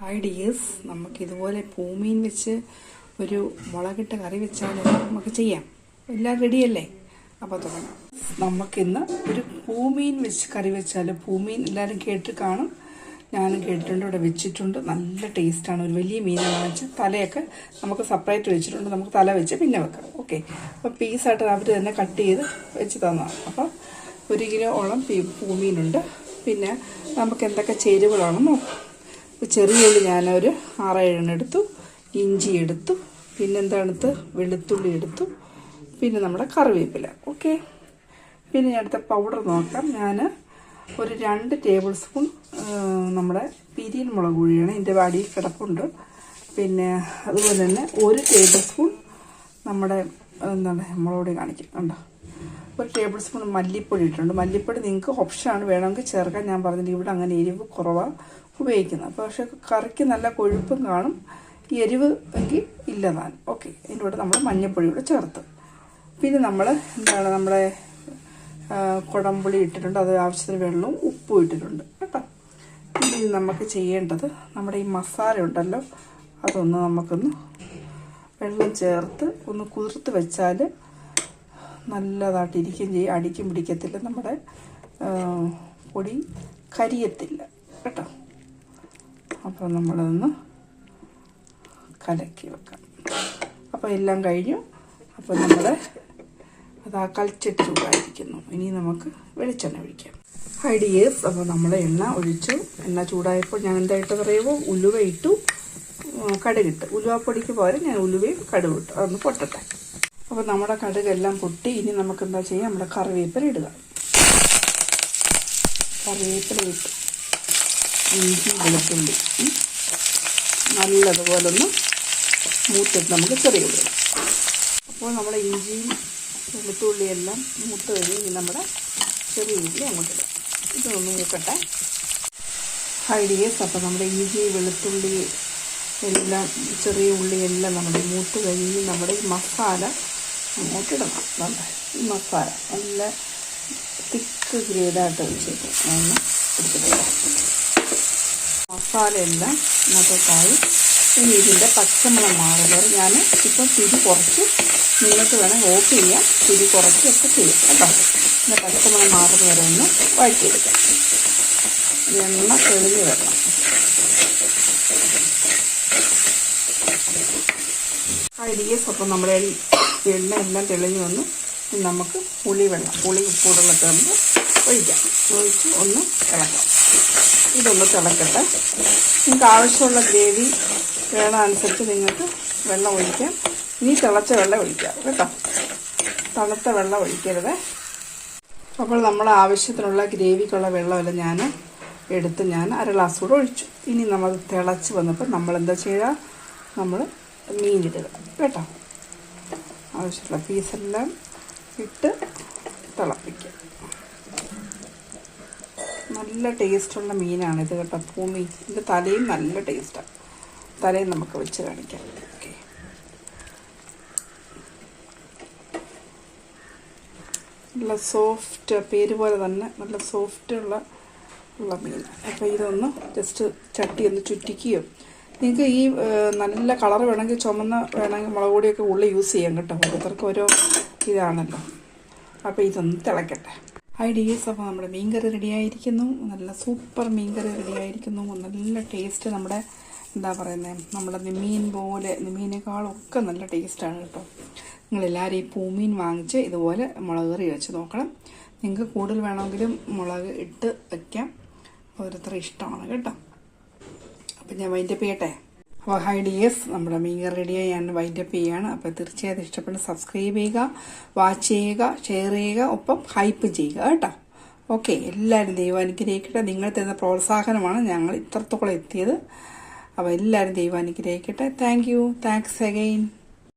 Hi dears നമുക്ക് ഇതുപോലെ പൂമീൻ വെച്ച് ഒരു മുളകിട്ട കറി വെച്ചാൽ നമുക്ക് ചെയ്യാം. എല്ലാം റെഡിയല്ലേ അപ്പോൾ തുടങ്ങാം. നമുക്കിന്ന് ഒരു ഭൂമിയിൽ വെച്ച് കറി വെച്ചാൽ ഭൂമിയിൽ എല്ലാവരും കേട്ട് കാണും. ഞാനും കേട്ടിട്ടുണ്ട് ഇവിടെ വെച്ചിട്ടുണ്ട്. നല്ല ടേസ്റ്റാണ് ഒരു വലിയ മീൻ വാങ്ങിച്ച് തലയൊക്കെ നമുക്ക് സെപ്പറേറ്റ് വെച്ചിട്ടുണ്ട്. നമുക്ക് തല വെച്ച് പിന്നെ വെക്കാം ഓക്കെ അപ്പോൾ പീസായിട്ട് അവർ തന്നെ കട്ട് ചെയ്ത് വെച്ച് തന്നതാണ്. അപ്പോൾ ഒരു കിലോ ഓളം ഭൂമിയിലുണ്ട് പിന്നെ നമുക്ക് എന്തൊക്കെ ചേരുവകളാണെന്ന് നോക്കാം. ചെറിയ ഉള്ളി ഞാനൊരു ആറേഴെണ്ണം എടുത്തു ഇഞ്ചി എടുത്തു പിന്നെന്താണെടുത്ത് വെളുത്തുള്ളി എടുത്തു പിന്നെ നമ്മുടെ കറിവേപ്പില. ഓക്കെ പിന്നെ ഞാൻ അടുത്ത പൗഡർ നോക്കാം. ഞാൻ ഒരു രണ്ട് ടേബിൾ സ്പൂൺ നമ്മുടെ പിരിയൻ മുളക് പൊടിയാണ് എന്റെ വാടിയിൽ കിടപ്പുണ്ട്. പിന്നെ അതുപോലെ തന്നെ ഒരു ടേബിൾ സ്പൂൺ നമ്മുടെ എന്താണ് മുളക് പൊടി കാണിക്കും. കണ്ടോ? ഒരു ടേബിൾ സ്പൂൺ മല്ലിപ്പൊടി ഇട്ടിട്ടുണ്ട്. മല്ലിപ്പൊടി നിങ്ങൾക്ക് ഓപ്ഷനാണ് വേണമെങ്കിൽ ചേർക്കാൻ ഞാൻ പറഞ്ഞിട്ട് ഇവിടെ അങ്ങനെ എരിവ് കുറവാണ് ഉപയോഗിക്കുന്നത്. അപ്പോൾ പക്ഷേ കറിക്ക് നല്ല കൊഴുപ്പും കാണും. എരിവ് എങ്കിൽ ഇല്ല ഓക്കെ. ഇതിന്റെ കൂടെ നമ്മൾ മഞ്ഞപ്പൊടി കൂടെ ചേർത്ത്. പിന്നെ നമ്മൾ എന്താണ് നമ്മുടെ കുടംപുളി ഇട്ടിട്ടുണ്ട്. അത് ആവശ്യത്തിന് വെള്ളവും ഉപ്പും ഇട്ടിട്ടുണ്ട്. കേട്ടോ. ഇനി നമുക്ക് ചെയ്യേണ്ടത് നമ്മുടെ ഈ മസാല ഉണ്ടല്ലോ. അതൊന്ന് നമുക്കൊന്ന് വെള്ളം ചേർത്ത് ഒന്ന് കുതിർത്ത് വെച്ചാൽ നല്ലതായിട്ട് ഇരിക്കുകയും ചെയ്യും. അടിക്കും പിടിക്കത്തില്ല നമ്മുടെ പൊടി കരിയത്തില്ല. കേട്ടോ. അപ്പോൾ നമ്മളതൊന്ന് കലക്കി വെക്കാം. അപ്പോൾ എല്ലാം കഴിഞ്ഞു. അപ്പോൾ നമ്മൾ അത് ആ കൽച്ചട്ടി ചൂടായിരിക്കുന്നു. ഇനി നമുക്ക് വെളിച്ചെണ്ണ ഒഴിക്കാം. ഐഡിയേഴ്സ് അപ്പോൾ നമ്മൾ എണ്ണ ഒഴിച്ചു. എണ്ണ ചൂടായപ്പോൾ ഞാൻ എന്തായിട്ട് പറയുമോ ഉലുവ ഇട്ടു. കടുകിട്ട് ഉലുവപ്പൊടിക്ക് പകരം ഞാൻ ഉലുവയും കടുക് ഇട്ടു. അതൊന്ന് പൊട്ടട്ടെ. അപ്പോൾ നമ്മുടെ കടുകെല്ലാം പൊട്ടി. ഇനി നമുക്ക് എന്താ ചെയ്യാം? നമ്മുടെ കറിവേപ്പില ഇടുക. കറിവേപ്പില ഇട്ട്. ഇഞ്ചി വെളുത്തുള്ളി. നല്ലതുപോലെ ഒന്ന് മൂത്തിട്ട് നമുക്ക് ചെറിയ വിടാം. അപ്പോൾ നമ്മുടെ ഇഞ്ചിയും വെളുത്തുള്ളിയെല്ലാം മൂത്ത് കഴിഞ്ഞ് നമ്മുടെ ചെറിയ ഉള്ളി അങ്ങോട്ട് ഇടാം. ഇതൊന്ന് മൂക്കട്ടെ. ഹൈഡിയേഴ്സ് അപ്പോൾ നമ്മുടെ ഇഞ്ചി വെളുത്തുള്ളി എല്ലാം ചെറിയ ഉള്ളി എല്ലാം നമ്മുടെ മൂത്ത് കഴിഞ്ഞ് നമ്മുടെ ഈ മസാല അങ്ങോട്ട് ഇടണം. വേണ്ട ഈ മസാല നല്ല തിക്ക് ഗ്രേഡായിട്ട് വെച്ചേക്കും. ഒന്ന് എടുത്തിട്ട് മസാല എല്ലാം ഇന്നത്തേക്കായി ഇനി ഇതിന്റെ പച്ചമുളക് മാറുന്നത് ഞാൻ ഇപ്പം തിരി കുറച്ച് നിങ്ങൾക്ക് വേണമെങ്കിൽ ഓഫ് ചെയ്യാം. തിരി കുറച്ചൊക്കെ ചെയ്യാം കേട്ടോ. ഇതിന്റെ പച്ചമുളക് മാറുന്ന വരെ ഒന്ന് വഴറ്റിയെടുക്കാം. എണ്ണ തെളിഞ്ഞ് വരണം. ഐഡിയസ് സ്വപ്പം നമ്മുടെ എണ്ണ എല്ലാം തെളിഞ്ഞ് വന്നു നമുക്ക് പുളി വെള്ളം പുളി ഉപ്പൂടുള്ള ചേർന്ന് ഒഴിക്കാം. ഒഴിച്ച് ഒന്ന് ഇളക്കാം. ഇതൊന്ന് തിളക്കട്ടെ. നിങ്ങൾക്ക് ആവശ്യമുള്ള ഗ്രേവി വേണം അനുസരിച്ച് നിങ്ങൾക്ക് വെള്ളം ഒഴിക്കാം. ഇനി തിളച്ച വെള്ളം ഒഴിക്കാം. കേട്ടോ? തണുത്ത വെള്ളം ഒഴിക്കരുത്. അപ്പോൾ നമ്മൾ ആവശ്യത്തിനുള്ള ഗ്രേവിക്കുള്ള വെള്ളമെല്ലാം ഞാൻ എടുത്ത് ഞാൻ അര ഗ്ലാസ് കൂടെ ഒഴിച്ചു. ഇനി നമ്മൾ തിളച്ച് വന്നപ്പോൾ നമ്മൾ എന്താ ചെയ്യുക? നമ്മൾ മീനിടുക കേട്ടോ? ആവശ്യമുള്ള പീസെല്ലാം ഇട്ട് തിളപ്പിക്കുക. നല്ല ടേസ്റ്റുള്ള മീനാണ് ഇത് കേട്ടോ. ഭൂമി ഇതിന്റെ തലയും നല്ല ടേസ്റ്റാണ് തലയും നമുക്ക് വെച്ച് കാണിക്കാം. ഓക്കെ. നല്ല സോഫ്റ്റ് പേര് പോലെ തന്നെ നല്ല സോഫ്റ്റ് ഉള്ള ഉള്ള മീൻ അപ്പോൾ ഇതൊന്ന് ജസ്റ്റ് ചട്ടി ഒന്ന് ചുറ്റിക്കുകയോ നിങ്ങൾക്ക് ഈ നല്ല കളർ വേണമെങ്കിൽ ചുമന്ന വേണമെങ്കിൽ മുളക് പൊടിയൊക്കെ ഉള്ളിൽ യൂസ് ചെയ്യാം കേട്ടോ. ഓരോരുത്തർക്കും ഓരോ ഇതാണല്ലോ. അപ്പോൾ ഇതൊന്ന് തിളക്കട്ടെ. ഹൈ ഡിയേഴ്സ് അപ്പോൾ നമ്മുടെ മീൻകറി റെഡിയായിരിക്കുന്നു. നല്ല സൂപ്പർ മീൻകറി റെഡിയായിരിക്കുന്നു. നല്ല ടേസ്റ്റ് നമ്മുടെ എന്താ പറയുന്നത് നമ്മുടെ നിമീൻ പോലെ നിമ്മീനേക്കാളൊക്കെ നല്ല ടേസ്റ്റാണ് കേട്ടോ. നിങ്ങളെല്ലാവരും ഈ പൂമീൻ വാങ്ങിച്ച് ഇതുപോലെ മുളക് കറി വെച്ച് നോക്കണം. നിങ്ങൾക്ക് കൂടുതൽ വേണമെങ്കിലും മുളക് ഇട്ട് വയ്ക്കാം ഓരോരുത്തർ ഇഷ്ടമാണ് കേട്ടോ. അപ്പം ഞാൻ വൈൻഡപ്പ് ചെയ്യട്ടെ? അപ്പോൾ ഹൈ ഡിയേഴ്സ് നമ്മുടെ മീങ്കർ കറി റെഡിയായി. ഞാൻ വൈൻഡപ്പ് ചെയ്യുകയാണ് അപ്പോൾ തീർച്ചയായിട്ടും ഇഷ്ടപ്പെട്ട് സബ്സ്ക്രൈബ് ചെയ്യുക വാച്ച് ചെയ്യുക ഷെയർ ചെയ്യുക ഒപ്പം ഹൈപ്പ് ചെയ്യുക കേട്ടോ. ഓക്കെ എല്ലാവരും ദൈവം അനുഗ്രഹിക്കട്ടെ. നിങ്ങൾ തരുന്ന പ്രോത്സാഹനമാണ് ഞങ്ങൾ ഇത്രത്തോളം എത്തിയത്. അപ്പോൾ എല്ലാവരും ദൈവം അനുഗ്രഹിക്കട്ടെ. Thank you thanks again